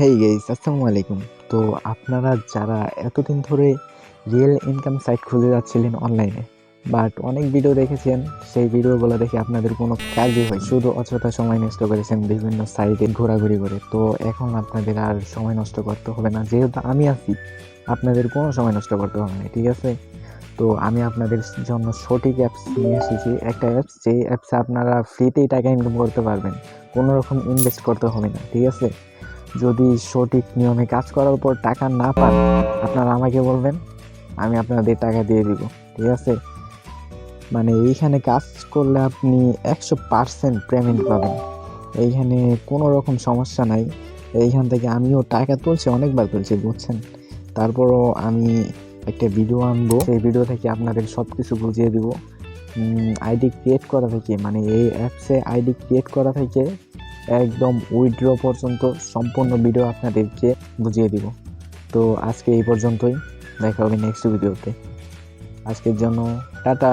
হেই guys আসসালামু আলাইকুম। তো আপনারা যারা এতদিন ধরে রিয়েল ইনকাম সাইট খুঁজে যাচ্ছিলেন অনলাইনে বাট অনেক ভিডিও দেখেছেন, সেই ভিডিওগুলো দেখে আপনাদের কোনো কাজই হয় শুধু অযথা সময় নষ্ট করেছেন বিভিন্ন সাইটে ঘোরাঘুরি করে। তো এখন আপনাদের আর সময় নষ্ট করতে হবে না। যেহেতু আমি আছি, আপনাদের কোনো সময় নষ্ট করতে হবে না, ঠিক আছে? তো আমি আপনাদের জন্য সঠিক অ্যাপস নিয়ে এসেছি। একটা অ্যাপস যে অ্যাপসে আপনারা ফ্রিতেই টাকা ইনকাম করতে পারবেন। কোনো রকম ইনভেস্ট করতে হবে না, ঠিক আছে? যদি সঠিক নিয়মে কাজ করার পর টাকা না পান, আপনারা আমাকে বলবেন, আমি আপনাদের টাকা দিয়ে দিব, ঠিক আছে? মানে এইখানে কাজ করলে আপনি একশো পার্সেন্ট পেমেন্ট পাবেন। এইখানে কোনো রকম সমস্যা নাই। এইখান থেকে আমিও টাকা তুলছি, অনেকবার তুলছি, বুঝছেন? তারপরও আমি একটা ভিডিও আনব। সেই ভিডিও থেকে আপনাদের সব কিছু বুঝিয়ে দিব। আইডি ক্রিয়েট করা থেকে মানে এই অ্যাপসে আইডি ক্রিয়েট করা থেকে একদম উইথড্র পর্যন্ত সম্পূর্ণ ভিডিও আপনাদেরকে বুঝিয়ে দিব। তো আজকে এই পর্যন্তই। দেখা হবে নেক্সট ভিডিওতে আজকের জন্য টাটা।